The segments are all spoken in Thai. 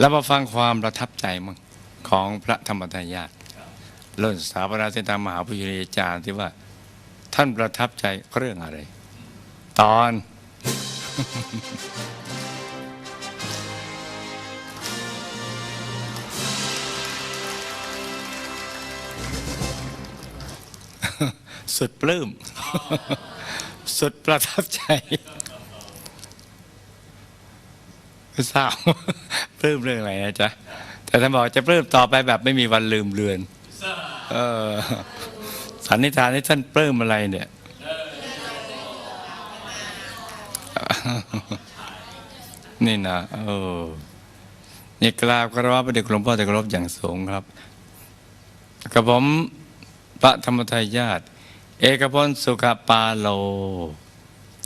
แล้วมาฟังความประทับใจมั่งของพระธรรมทายาทเรื่องสถาปนาเส้นทามหาปุญญาจารย์ที่ว่า ท่านประทับใจเรื่องอะไร ตอน สุดปลื้ม สุดประทับใจไม่ทราบ ปลื้มเรื่องอะไรนะจ๊ะแต่ท่านบอกจะปลื้มต่อไปแบบไม่มีวันลืมเลือนเออสันนิษฐานให้ท่านปลื้มอะไรเนี่ยนี่นะเออนี่กราบกระว่าพระเดชหลวงพ่อแต่กรบอย่างสูงครับกับผมพระธรรมทายาทเอกพลสุขปาโล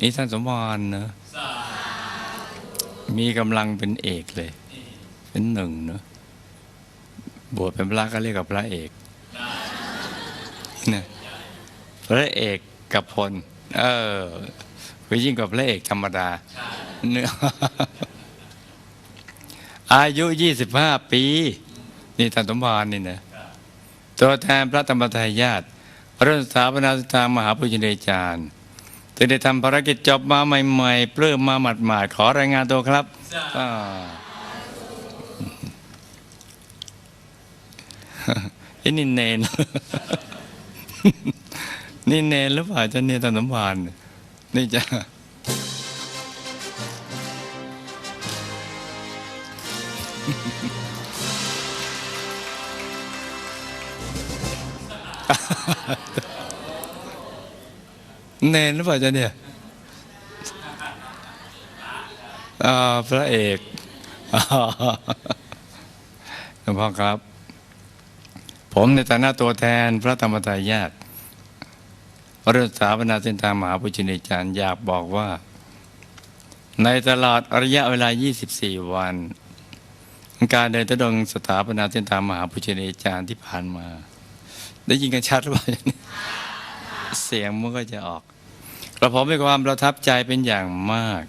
นี่ท่านสมวรนะมีกำลังเป็นเอกเลย เป็นหนึ่งเนอะบวชเป็นพระก็เรียกกับพระเอกนะพระเอกกับพล เออคือยิ่งกว่าพระเอกธรรมดาเนื้ออายุ25ปี นี่ท่านสมวรนี่นะตัวแทนพระธรรมทายาทเรื่องสถาปนาสถานมหาปุญญาจารย์ถึงได้ทำภารกิจจบมาใหม่ ๆเปลื้มมาหมาดๆขอรายงานตัวครับ ไอ้นี่เนนนี่เนนหรือเปล่าจะเนี่ยท่านสมวรนี่จะเนนหรือเปล่าจะเนี่ยพระเอกหลวงพ่อครับ ผมในฐานะตัวแทนพระธรรมทายาทเรื่องสถาปนาเส้นทางมหาปุจินจารย์อยากบอกว่า ในตลอดระยะเวลา 24 วัน การเดินทุดงสถาปนาเส้นทางมหาปุจินจารย์ที่ผ่านมา ได้ยินกันชัดหรือเปล่าเนี่ยเสียงมันก็จะออกกระผมมีความประทับใจเป็นอย่างมาก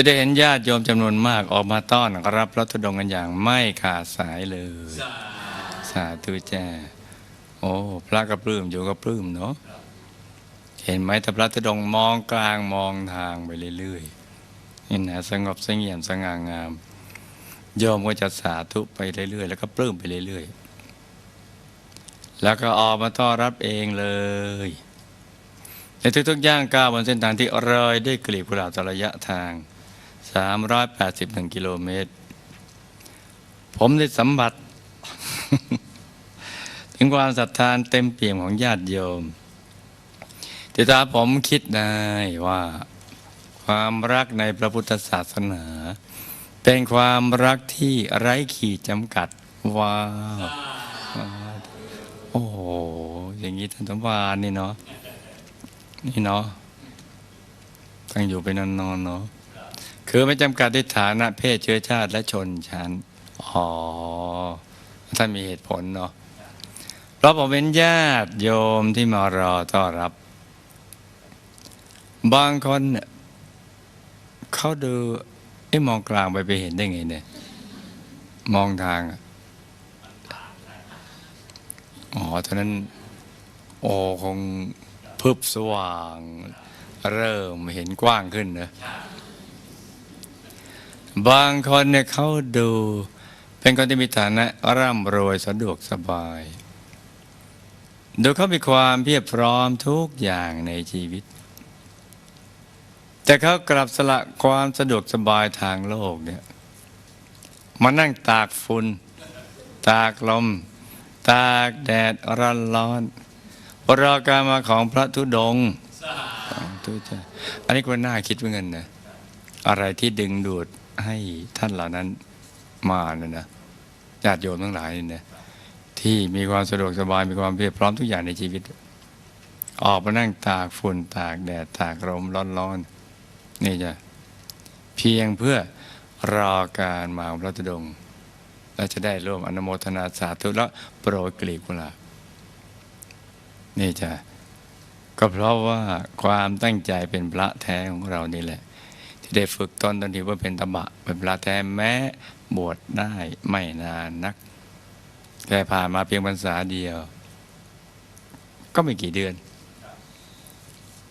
ที่ได้เห็นญาติโยมจำนวนมากออกมาต้อนรับพระธุดงค์กันอย่างไม่ขาดสายเลย สาธุแจ้โอ้พระก็ปลื้มอยู่ก็ปลื้มเนาะเห็นไหมถ้าพระธุดงค์มองกลางมองทางไปเรื่อยๆนี่นะสงบสงียมสง่างามโยมก็จะสาธุไปเรื่อยๆแล้วก็ปลื้มไปเรื่อยๆแล้วก็ออกมาต้อนรับเองเลยในทุกๆย่างก้าวบนเส้นทางที่รอยด้วยกลีบกุหลาบตระยะทาง 381 กิโลเมตร ผมได้สัมผัส ถึงความศรัทธานเต็มเปี่ยมของญาติโยมที่ตาผมคิดได้ว่า ความรักในพระพุทธศาสนา เป็นความรักที่ไร้ขีดจำกัด ว้าวโอ้โห อย่างนี้ท่านสมวานนี่เนาะนี่เนาะตั้งอยู่ไปนอนๆเนาะ คือไม่จำกัดด้วยฐานะเพศเชื้อชาติและชนชั้น อ๋อ ท่านมีเหตุผลเนาะเพราะผมเป็นญาติโยมที่มารอต้อนรับ บางคนเนี่ยเขาดูไอ้มองกลางไปไปเห็นได้ไงเนี่ย มองทางอะอ๋อตอนนั้น โอ้คงพึบสว่าง เริ่มเห็นกว้างขึ้นนะ บางคนเนี่ยเขาดู เป็นคนที่มีฐานะร่ำรวยสะดวกสบาย ดูเขามีความเพียบพร้อมทุกอย่างในชีวิต แต่เขากลับสละความสะดวกสบายทางโลกเนี่ยมานั่งตากฝุ่นตากลม ตากแดดร้อนร้อนรอการมาของพระธุดงอันนี้ก็น่าคิดเหมือนกันนะ อะไรที่ดึงดูด ให้ท่านเหล่านั้นมาเนี่ยนะญาติโยมทั้งหลายเนี่นะที่มีความสะดวกสบายมีความเพียบพร้อมทุกอย่างในชีวิต ออกมานั่งตากฝุ่นตากแดดตากลมร้อนๆนี่จะเพียงเพื่อรอการมาของพระธุดงเราจะได้ร่วมอนุโมทนาสาธุและโปรยกลีบกุหลาบนี่จะก็เพราะว่าความตั้งใจเป็นพระแท้ของเรานี่แหละ ที่ได้ฝึกตนตนที่ว่าเป็นตบะเป็นพระแท้แม้บวชได้ไม่นานนัก แค่ผ่านมาเพียงพรรษาเดียว ก็ไม่กี่เดือน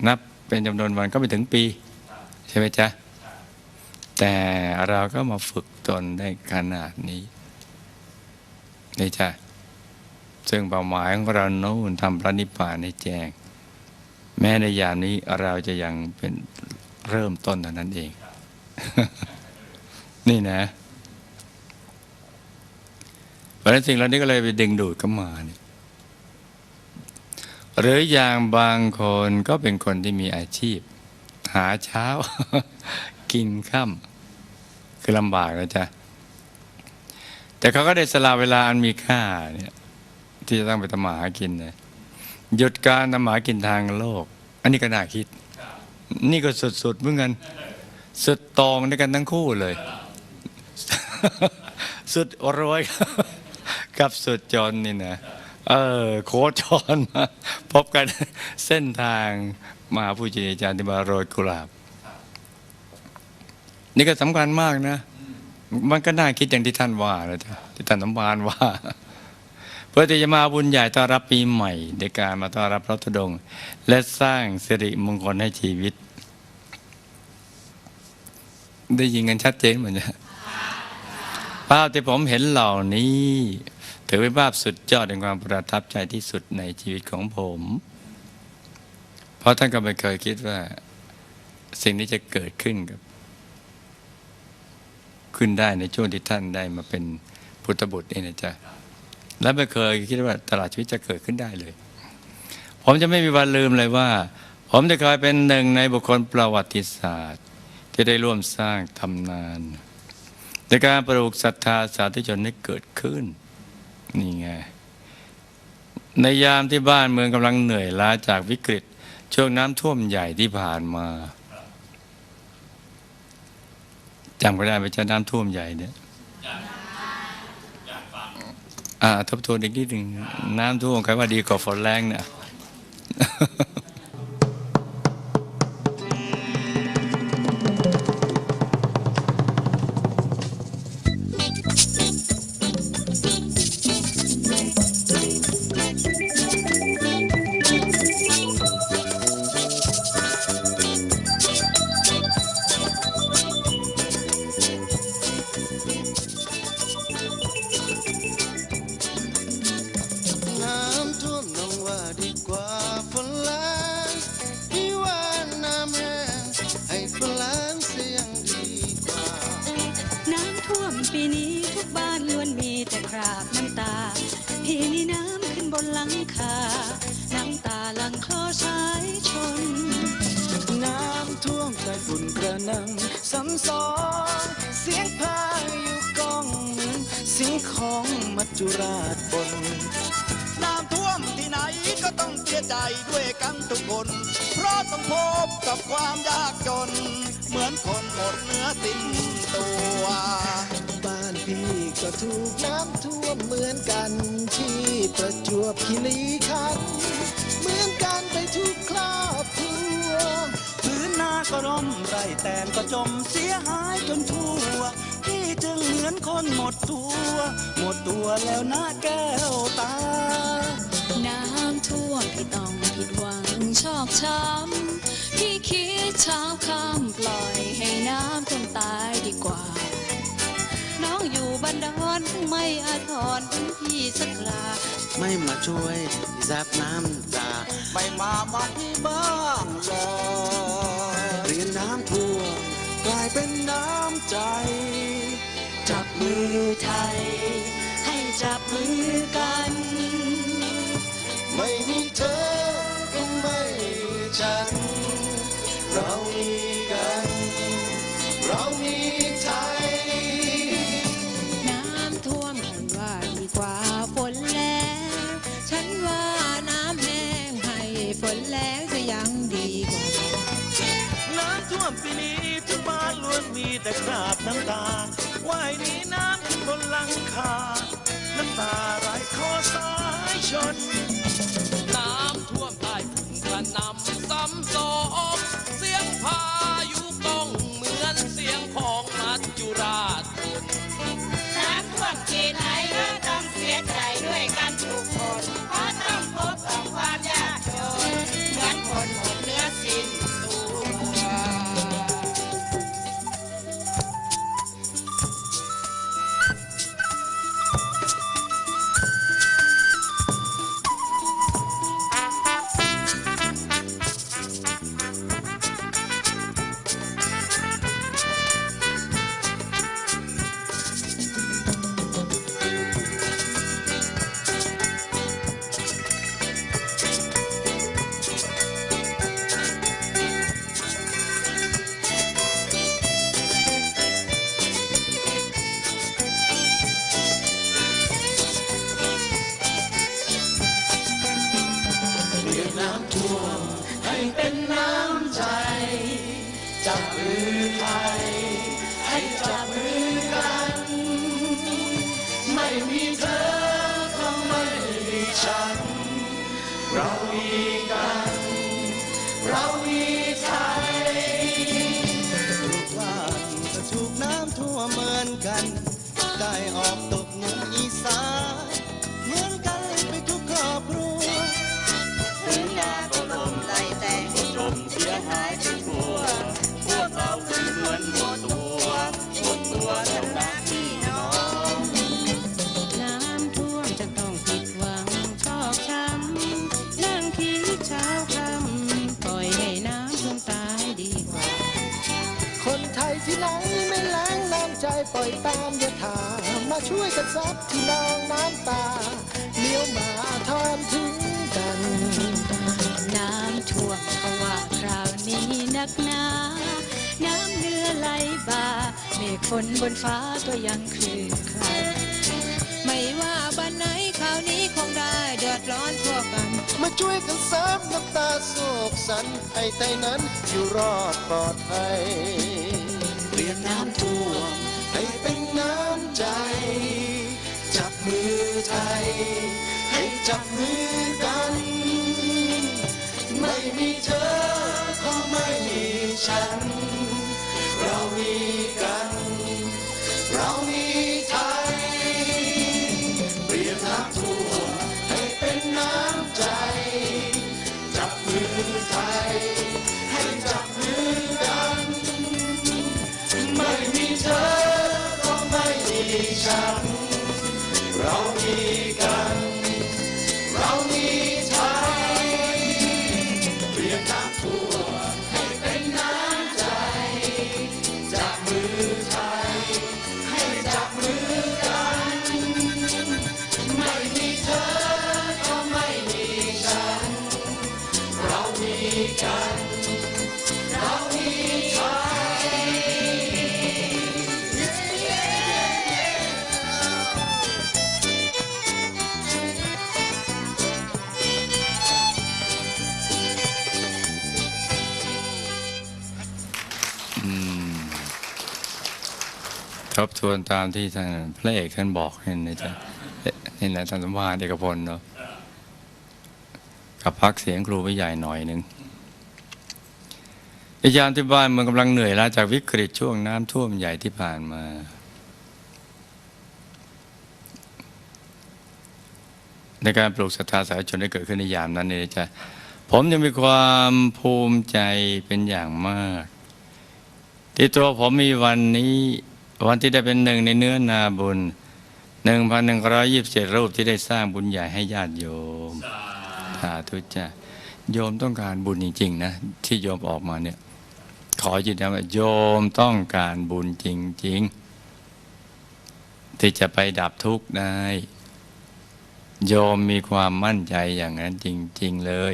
นับเป็นจำนวนวันก็ไม่ถึงปี ใช่ไหมจ๊ะ แต่เราก็มาฝึกตนได้ขนาดนี้นี่จ้ะซึ่งเป้าหมายของเราโน้นทำพระนิพพานให้แจ้ง แม้ในยามนี้เราจะยังเป็น เริ่มต้นเท่านั้นเอง นี่นะเพราะฉะนั้นสิ่งเหล่านี้ก็เลยไปดึงดูดเข้ามาเนี่ยหรืออย่างบางคนก็เป็นคนที่มีอาชีพ หาเช้า กินค่ำคือลำบากนะจ๊ะ แต่เขาก็ได้สละเวลาอันมีค่าเนี่ยที่จะต้องไปทำมาหากินเนี่ยหยุดการทำมาหากินทางโลก อันนี้ก็น่าคิด นี่ก็สุดๆเหมือนกัน สุดตองด้วยกันทั้งคู่เลย สุดรวยกับสุดจนนี่นะเออโคจรมาพบกันเส้นทางมาผู้จริญอาจารย์ที่มาโรยกุหลาบ นี่ก็สำคัญมากนะ มันก็น่าคิดอย่างที่ท่านว่านะจ๊ะที่ท่านสมภารว่า เพื่อที่จะมาบุญใหญ่ต้อนรับปีใหม่ในการมาต้อนรับพระธุดงค์และสร้างสิริมงคลให้ชีวิต ได้ยินกันชัดเจนเหมือนกันภาพที่ผมเห็นเหล่านี้ ถือเป็นภาพสุดยอดแห่งความประทับใจที่สุดในชีวิตของผม เพราะท่านก็ไม่เคยคิดว่า สิ่งนี้จะเกิดขึ้นกับ ขึ้นได้ในช่วงที่ท่านได้มาเป็นพุทธบุตรนี่นะจ๊ะ และไม่เคยคิดว่าตลอดชีวิตจะเกิดขึ้นได้เลย ผมจะไม่มีวันลืมเลยว่า ผมจะเคยเป็นหนึ่งในบุคคลประวัติศาสตร์ ที่ได้ร่วมสร้างตำนานในการปลูกศรัทธาสาธุชนให้เกิดขึ้น นี่ไง ในยามที่บ้านเมืองกำลังเหนื่อยล้าจากวิกฤต ช่วงน้ำท่วมใหญ่ที่ผ่านมาจำก็ได้ไหมจ้าน้ำท่วมใหญ่เนี่ย ทบทวนอีกนิดหนึ่งน้ำท่วมใครว่าดีกว่าฝนแรงเนี่ย หนำซ้ำซ้อนเสียงพายุก้องเหมือนสียงของมัจจุราชบนน้ำท่วมที่ไหนก็ต้องเสียใจด้วยกันทุกคน เพราะต้องพบกับความยากจน เหมือนคนหมดเนื้อสิ้นตัวบ้านพี่ก็ถูกน้ำท่วมเหมือนกันที่ประจวบคีรีขันธ์เหมือนกันไปทุกครอบครัวพื้นนา ก็ร่มไรแตนก็จมเสียหายจนทั่วพี่จึงเหมือนคนหมดตัว หมดตัวแล้วนะแก้วตา น้ำท่วมพี่ต้องผิดหวังชอกช้ำพี่คิดเช้าค่ำปล่อยให้น้ำท่วมตายดีกว่า น้องอยู่บ้านดอนไม่อาทรถึงพี่สักลาไม่มาช่วยซับน้ำตา ไม่มามองพี่บ้างเลยเรีย น้ำท่วมกลายเป็นน้ำใจ จับมือไทย ให้จับมือกัน ไม่มีเธอก็ไม่มีฉัน เรามีกัน เรามีใจน้ำท่วมฉันว่าดีกว่าฝนแรงฉันว่าน้ำแห้งให้ฝนแรงามปีนี้ทุกบ้านล้วนมีแต่คราบน้ำตาว่ายหนี้น้ำขึ้นบนหลังคา น้ำตาไหลคอสายชน น้ำท่วมใต้ฝุ่นกระนำซ้ำสองเสียงพายุก้องเหมือน ไทยที่ไหนไม่แล้งน้ำใจปล่อยตามยถามาช่วยกันซับที่นองน้ำตาเลี้ยวมาทอนถึงกัน น้ำท่วมเพราะว่าคราวนี้นักหนา น้ำเนื้อไหลบ่าเมฆฝนบนฟ้าก็ยังคลือคลาไม่ว่าบ้านไหนคราวนี้คงได้เดือดร้อนทั่วกัน มาช่วยกันซับน้ำตาโศกสันให้ไทยนั้นอยู่รอดปลอดภัย ยนน้ำท่วมให้เป็นน้ำใจ จับมือไทย ให้จับมือกัน ไม่มีเธอก็ไม่มีฉัน เรามีกัน เรามี ทบทวนตามที่ท่านพระเอกท่านบอกนี่นะจ๊ะนี่นะท่านสมภารเอกพลเนาะกับพักเสียงครูไปใหญ่หน่อยหนึ่งในยามที่บ้านเมืองกำลังเหนื่อยล้าจากวิกฤตช่วงน้ำท่วมใหญ่ที่ผ่านมา ในการปลูกศรัทธาสาธุชนได้เกิดขึ้นในยามนั้นเนี่ยจะผมยังมีความภูมิใจเป็นอย่างมาก ที่ตัวผมมีวันนี้ วันที่ได้เป็นหนึ่งในเนื้อนาบุญ 1,127 รูปที่ได้สร้างบุญใหญ่ให้ญาติโยม สาธุจ้ะโยมต้องการบุญจริง ๆ นะ ที่โยมออกมาเนี่ย ขอยืนยันว่าโยมต้องการบุญจริง ๆ ที่จะไปดับทุกข์ได้ โยมมีความมั่นใจอย่างนั้นจริง ๆ เลย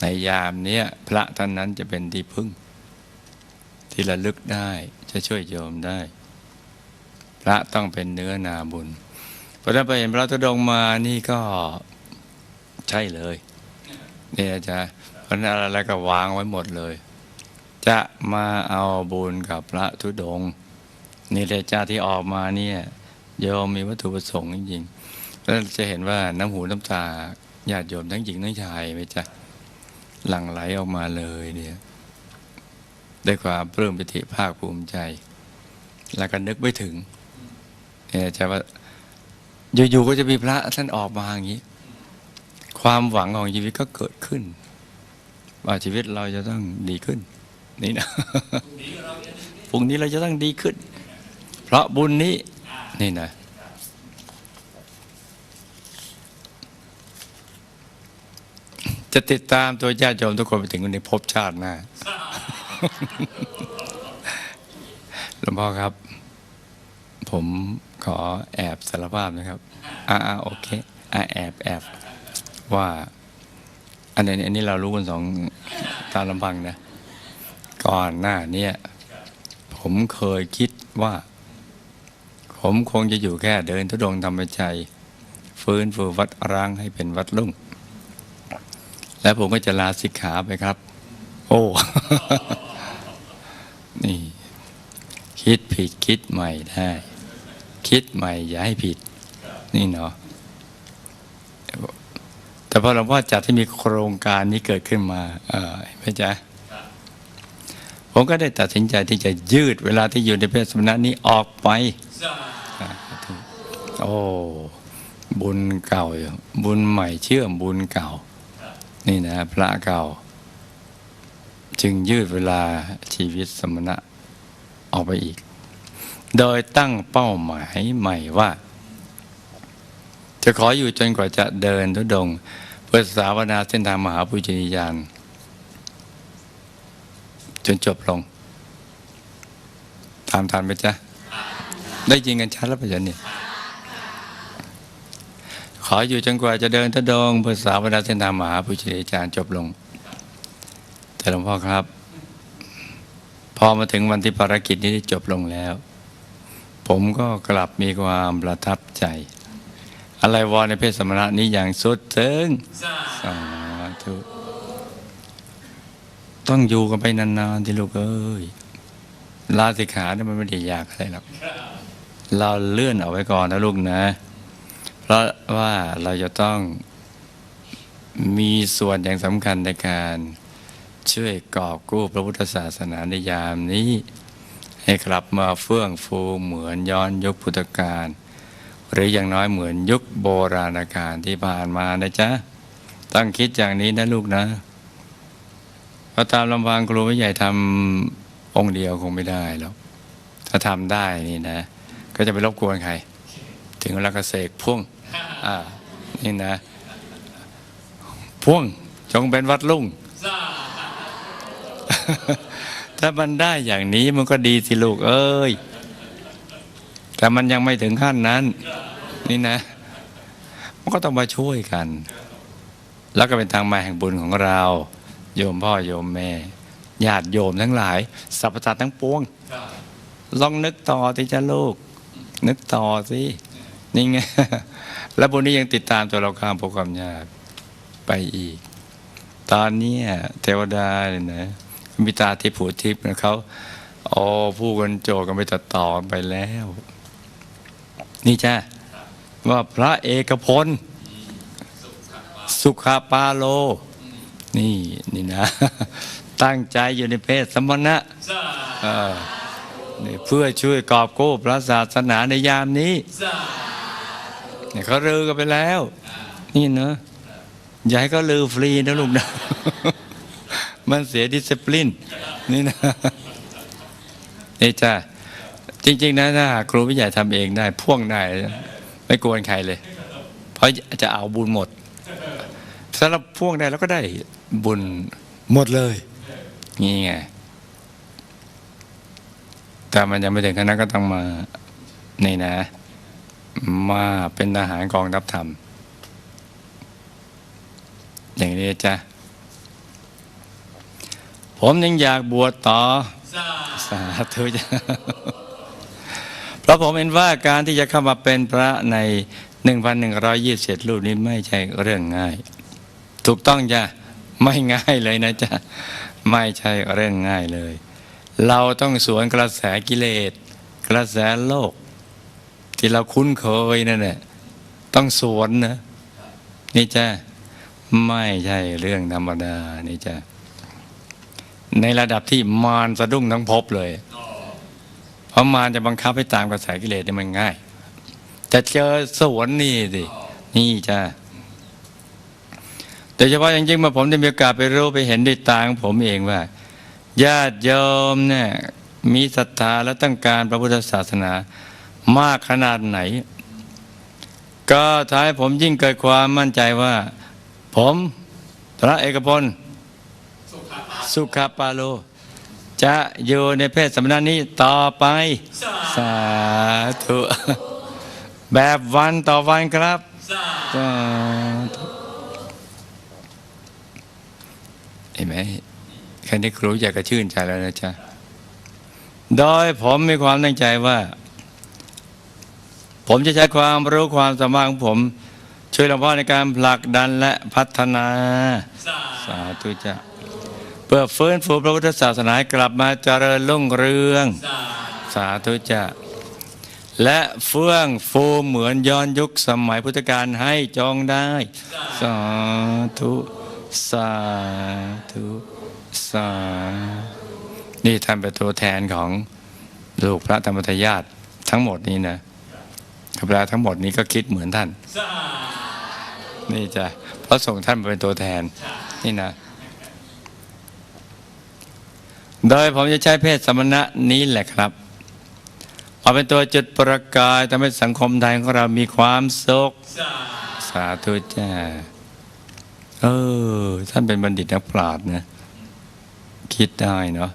ในยามเนี้ยพระท่านนั้นจะเป็นที่พึ่ง ที่ระลึกได้จะช่วยโยมได้ ระต้องเป็นเนื้อนาบุญเพราะถ้ไปเห็นพระธุดงมานี่ก็ใช่เลยเนี่ยจะเพราะนั้นอะไรก็วางไว้หมดเลย จะมาเอาบุญกับพระธุดงนี่เลยจ้าที่ออกมาเนี่ยโยมมีวัตถุประสงค์จริงๆแล้วจะเห็นว่าน้ำหูน้ำตาญาติโยมทั้งหญิงทั้งชายไหมจ๊ะหลั่งไหลออกมาเลยเนี่ยด้วยความปลื้มปิติภาคภูมิใจ แล้วก็นึกไม่ถึง จะว่าอยู่ๆก็จะมีพระท่านออกมาอย่างนี้ ความหวังของชีวิตก็เกิดขึ้น ว่าชีวิตเราจะต้องดีขึ้น นี่นะพรุ่งนี้เราจะต้องดีขึ้น เพราะบุญนี้ นี่นะจะติดตามตัวญาติโยมทุกคนไปถึงในภพชาติหน้าหลวงพ่อครับ ผม ขอแอบสารภาพนะครับอ่าโอเคอ่าแอบแอบว่า อันนี้อันนี้เรารู้กันสองตาลำพังนะ ก่อนหน้านี้ผมเคยคิดว่า ผมคงจะอยู่แค่เดินทุดงค์ธรรมใจฟื้นฟูวัดร้างให้เป็นวัดลุ่ง แล้วผมก็จะลาสิกขาไปครับ โอ้ นี่ คิดผิดคิดใหม่ได้ คิดใหม่ อย่าให้ผิด นี่เนาะแต่พอหลวงพ่อจัดที่มีโครงการนี้เกิดขึ้นมา เออเห็นไหมจ๊ะผมก็ได้ตัดสินใจที่จะยืดเวลาที่อยู่ในเพศสมณะนี้ออกไป โอ้บุญเก่า บุญใหม่เชื่อมบุญเก่า นี่นะพระเก่า จึงยืดเวลาชีวิตสมณะออกไปอีก โดยตั้งเป้าหมายใหม่ว่า จะขออยู่จนกว่าจะเดินทุดง เพื่อสาวนาเส้นทางมหาปุญญญาณจนจบลงตามทันไหมจ๊ะ ได้ยินกันชัดแล้วปะจ๊ะเนี่ยขออยู่จนกว่าจะเดินทุดงเพื่อสาวนาเส้นทางมหาปุญญญาณจบลง แต่หลวงพ่อครับ พอมาถึงวันที่ภารกิจนี้จบลงแล้ว ผมก็กลับมีความประทับใจ อะไรวอนในเพศสมณะนี้อย่างสุดซึ้งสาธุต้องอยู่กันไปนานๆที่ลูกเอ้ยลาสิกขาเนี่ยมันไม่ได้ยากอะไรหรอกเราเลื่อนเอาไว้ก่อนนะลูกนะ เพราะว่าเราจะต้องมีส่วนอย่างสำคัญในการช่วยกอบกู้พระพุทธศาสนาในยามนี้ ให้กลับมาเฟื่องฟูเหมือนย้อนยุคพุทธกาลหรืออย่างน้อยเหมือนยุคโบราณกาลที่ผ่านมานะจ๊ะต้องคิดอย่างนี้นะลูกนะเพราะตามลำพังครูไม่ใหญ่ทำองค์เดียวคงไม่ได้หรอกถ้าทำได้นี่นะ ก็จะไปรบกวนใคร ถึงเวลาก็เสกพ่วงอ่านี่นะ พ่วงจงเป็นวัดลุ่ง ถ้ามันได้อย่างนี้มันก็ดีสิลูกเอ้ย แต่มันยังไม่ถึงขั้นนั้น นี่นะ มันก็ต้องมาช่วยกัน แล้วก็เป็นทางมาแห่งบุญของเรา โยมพ่อโยมแม่ญาติโยมทั้งหลายสรรพสัตว์ทั้งปวง ลองนึกต่อที่จะลูก นึกต่อสินี่ไงแล้วบุญนี้ยังติดตามตัวเราข้ามภพความยากไปอีก ตอนนี้เทวดาเนี่ยนะ มีตาทิพย์ผูทิพย์นะเขาโอ้ผู้กันโจกันไปตัดต่อไปแล้ว นี่จ้าว่าพระเอกพล สุขาปาโล นี่นี่นะ ตั้งใจอยู่ในเพศสมณะนี่เพื่อช่วยกอบกู้พระศาสนาในยามนี้เนี่ยเขาลือกันไปแล้ว นี่เนอะอย่าให้เขาลือฟรีนะลูกนะ มันเสียดิส p ลินนี่นะนี่จ้าจริง ๆ นะถ้าหาครูวิทยาทำเองได้ พ่วงได้ไม่กวนใครเลย เพราะจะเอาบุญหมดสำหรับพ่วงได้แล้วก็ได้บุญหมดเลย นี่ไงแต่มันยังไม่ถึงขนาดก็ต้องมานี่นะ มาเป็นทหารกองทัพธรรมอย่างนี้จ้ะ ผมยังอยากบวชต่อ สาธุจ้ะเพราะผมเห็นว่าการที่จะเข้ามาเป็นพระใน 1,127 รูปนี้ไม่ใช่เรื่องง่าย ถูกต้องจ้ะไม่ง่ายเลยนะจ๊ะ ไม่ใช่เรื่องง่ายเลย เราต้องสวนกระแสกิเลส กระแสโลก ที่เราคุ้นเคยนั่นแหละต้องสวนนะ นี่จ้ะ ไม่ใช่เรื่องธรรมดา นี่จ้ะ ในระดับที่มารสะดุ้งทั้งภพเลย เพราะมารจะบังคับให้ตามกระแสกิเลสนี่มันง่ายแต่เจอสวนนี่สินี่จ้ะโดยเฉพาะอย่างยิ่งเมื่อผมได้มีโอกาสไปรู้ไปเห็นด้วยตาของผมเองว่า ญาติโยมเนี่ยมีศรัทธาและต้องการพระพุทธศาสนามากขนาดไหน ก็ท้ายผมยิ่งเกิดความมั่นใจว่า ผมพระเอกพล สุขปาโล จะอยู่ในเพศสมณะนี้ต่อไป สาธุ แบบวันต่อวันครับ สาธุเห็นไหมแค่นี้ครูอยากจะชื่นใจแล้วนะจ๊ะ โดยผมมีความตั้งใจว่า ผมจะใช้ความรู้ความสามารถของผม ช่วยหลวงพ่อในการผลักดันและพัฒนา สาธุจ้ะ เพื่อฟื้นฟูพระพุทธศาสนาให้กลับมาเจริญรุ่งเรือง สาธุจ้ะและเฟื่องฟูเหมือนย้อนยุคสมัยพุทธกาลให้จองได้ สาธุ สาธุ สาธุนี่ท่านเป็นตัวแทนของลูกพระธรรมทายาททั้งหมดนี้นะพระทั้งหมดนี้ก็คิดเหมือนท่าน นี่จะเพราะส่งท่านมาเป็นตัวแทน นี่นะ โดยผมจะใช้เพศสมณะนี้แหละครับ เอาเป็นตัวจุดประกายทำให้สังคมไทยของเรามีความสุข สาธุจ้า เออ ท่านเป็นบัณฑิตนักปราชญ์นะ คิดได้เนาะ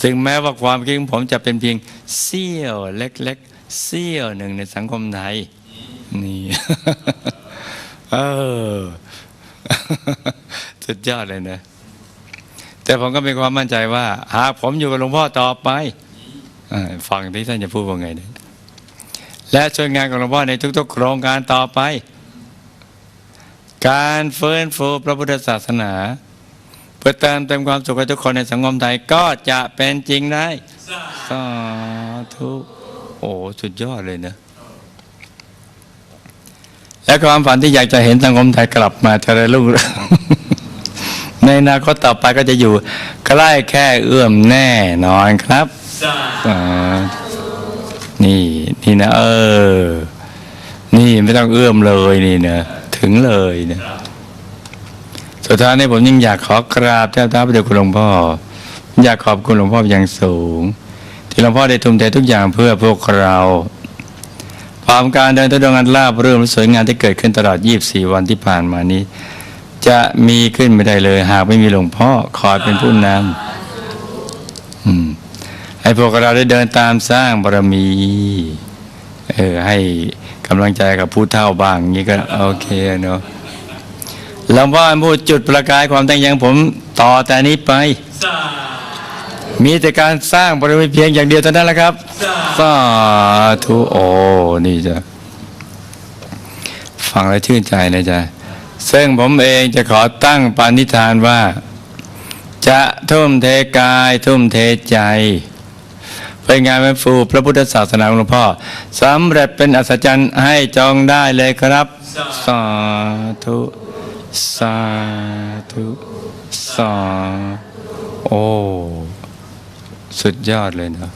ซึ่งแม้ว่าความคิดของผมจะเป็นเพียงเสี้ยวเล็กๆเสี้ยวหนึ่งในสังคมไทย นี่ เออ สุดยอดเลยนะ แต่ผมก็มีความมั่นใจว่า หากผมอยู่กับหลวงพ่อต่อไปฟังที่ท่านจะพูดว่าไงเนี่ยและช่วยงานของหลวงพ่อในทุก ๆ โครงการต่อไป การเฟื้นฟูพระพุทธศาสนาเพื่อเติมเต็มความสุขให้ทุกคนในสังคมไทยก็จะเป็นจริงได้สาธุโอ้สุดยอดเลยนะและความฝันที่อยากจะเห็นสังคมไทยกลับมาเจริญรุ่งเรือง อนาคตต่อไปก็จะอยู่ใกล้แค่เอื้อมแน่นอนครับสาธุนี่นี่นะ เออ นี่ไม่ต้องเอื้อมเลยนี่นะถึงเลยนะสุดท้ายนี้ผมยิ่งอยากขอกราบเจ้าท้าพระเดชคุณหลวงพ่อ อยากขอบคุณหลวงพ่ออย่างสูง ที่หลวงพ่อได้ทุ่มเททุกอย่างเพื่อพวกเราความการเดินทุดงค์อันลาบเรื่องสวยงามที่เกิดขึ้นตลอด 24 วันที่ผ่านมานี้ จะมีขึ้นไม่ได้เลย หากไม่มีหลวงพ่อคอยเป็นผู้นำให้พวกเราได้เดินตามสร้างบารมี เออ ให้กำลังใจกับผู้เฒ่าบ้างนี้ก็โอเคเนาะหลวงพ่อพูดจุดประกายความตั้งใจของผมต่อแต่นี้ไป มีแต่การสร้างบารมีเพียงอย่างเดียวเท่านั้นแหละครับสาธุโอ้นี่จะฟังแล้วชื่นใจนะจ๊ะ ซึ่งผมเองจะขอตั้งปณิธานว่า จะทุ่มเทกาย ทุ่มเทใจเป็นงานเป็นฟูพระพุทธศาสนาหลวงพ่อสำเร็จเป็นอัศจรรย์ให้จองได้เลยครับ สาธุ สาธุสาโอ้ สุดยอดเลยนะ